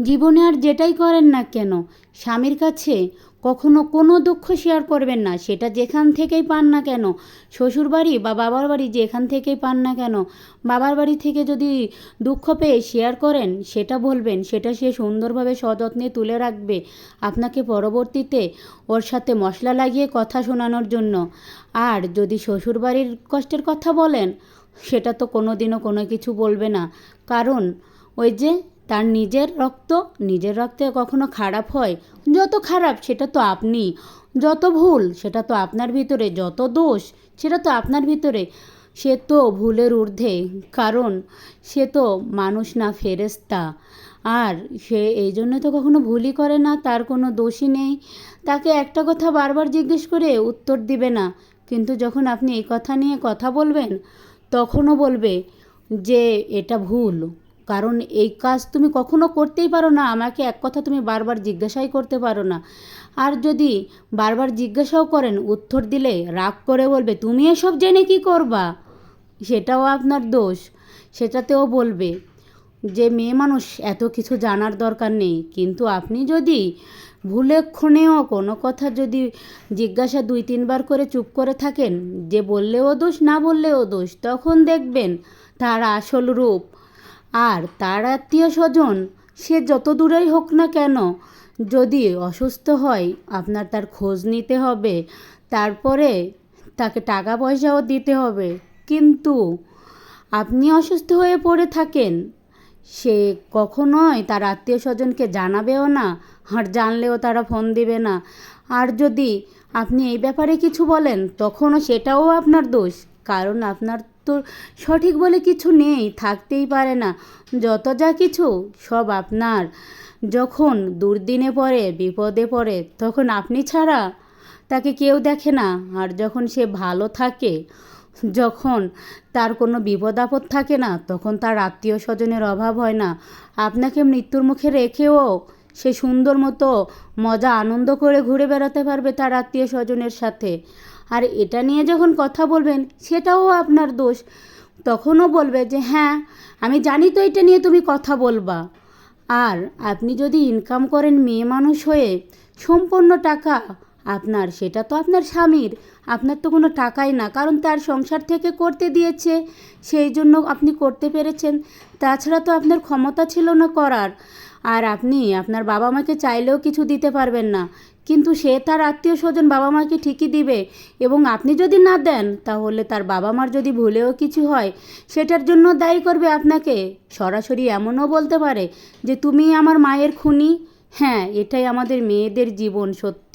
জীবনে আর যেটাই করেন না কেন, স্বামীর কাছে কখনো কোনো দুঃখ শেয়ার করবেন না। সেটা যেখান থেকেই পান না কেন, শ্বশুর বাড়ি বা বাবার বাড়ি যেখান থেকেই পান না কেন, বাবার বাড়ি থেকে যদি দুঃখ পেয়ে শেয়ার করেন, সেটা বলবেন, সেটা সে সুন্দরভাবে সযত্নে তুলে রাখবে আপনাকে পরবর্তীতে ওর সাথে মশলা লাগিয়ে কথা শোনানোর জন্য। আর যদি শ্বশুর বাড়ির কষ্টের কথা বলেন, সেটা তো কোনো দিনও কোনো কিছু বলবে না। কারণ ওই যে তার নিজের রক্ত, নিজের রক্তে কখনো খারাপ হয়? যত খারাপ, সেটা তো আপনি। যত ভুল, সেটা তো আপনার ভিতরে। যত দোষ, সেটা তো আপনার ভিতরে। সে তো ভুলের ঊর্ধ্বে। কারণ সে তো মানুষ না ফেরেস্তা আর সে এই জন্য তো কখনো ভুলই করে না, তার কোনো দোষই নেই। তাকে একটা কথা বারবার জিজ্ঞেস করে উত্তর দিবে না। কিন্তু যখন আপনি এই কথা নিয়ে কথা বলবেন, তখনও বলবে যে, এটা ভুল। কারণ এই কাজ তুমি কখনো করতেই পারো না। আমাকে এক কথা তুমি বারবার জিজ্ঞাসাই করতে পারো না। আর যদি বারবার জিজ্ঞাসাও করেন, উত্তর দিলে রাগ করে বলবে, তুমি এসব জেনে কি করবা? সেটাও আপনার দোষ। সেটাতেও বলবে যে, মেয়ে মানুষ, এত কিছু জানার দরকার নেই। কিন্তু আপনি যদি ভুলেক্ষণেও কোনো কথা যদি জিজ্ঞাসা দুই, তিনবার করে চুপ করে থাকেন, যে বললেও দোষ, না বললেও দোষ, তখন দেখবেন তার আসল রূপ আর তার আত্মীয় স্বজন সে যত দূরেই হোক না কেন, যদি অসুস্থ হয় আপনার তার খোঁজ নিতে হবে, তারপরে তাকে টাকা পয়সাও দিতে হবে। কিন্তু আপনি অসুস্থ হয়ে পড়ে থাকেন, সে কখনোই তার আত্মীয় স্বজনকে জানাবেও না, আর জানলেও তারা ফোন দিবে না। আর যদি আপনি এই ব্যাপারে কিছু বলেন, তখনও সেটাও আপনার দোষ। কারণ আপনার তো সঠিক বলে কিছু নেই, থাকতেই পারে না। যত যা কিছু, সব আপনার। যখন দুর্দিনে পড়ে, বিপদে পড়ে, তখন আপনি ছাড়া তাকে কেউ দেখে না। আর যখন সে ভালো থাকে, যখন তার কোনো বিপদ আপদ থাকে না, তখন তার আত্মীয় স্বজনের অভাব হয় না। আপনাকে মৃত্যুর মুখে রেখেও সে সুন্দর মতো, মজা, আনন্দ করে ঘুরে বেড়াতে পারবে তার আত্মীয় স্বজনের সাথে। আর এটা নিয়ে যখন কথা বলবেন, সেটাও আপনার দোষ। তখনও বলবে যে হ্যাঁ আমি জানি তো এটা নিয়ে তুমি কথা বলবা। আর আপনি যদি ইনকাম করেন মেয়ে মানুষ হয়ে, সম্পূর্ণ টাকা আপনার, সেটা তো আপনার স্বামীর, আপনার তো কোনো টাকাই না। কারণ তার সংসার থেকে করতে দিয়েছে, সেই জন্য আপনি করতে পেরেছেন। তাছাড়া তো আপনার ক্ষমতা ছিল না করার। আর আপনি, আপনার বাবা মাকে চাইলেও কিছু দিতে পারবেন না। কিন্তু সে তার আত্মীয় স্বজন বাবা মাকে ঠিকই দিবে এবং আপনি যদি না দেন, তাহলে তার বাবা মার যদি ভুলেও কিছু হয়, সেটার জন্য দায়ী করবে আপনাকে। সরাসরি এমনও বলতে পারে যে, তুমি আমার মায়ের খুনি? হ্যাঁ এটাই আমাদের মেয়েদের জীবন সত্য।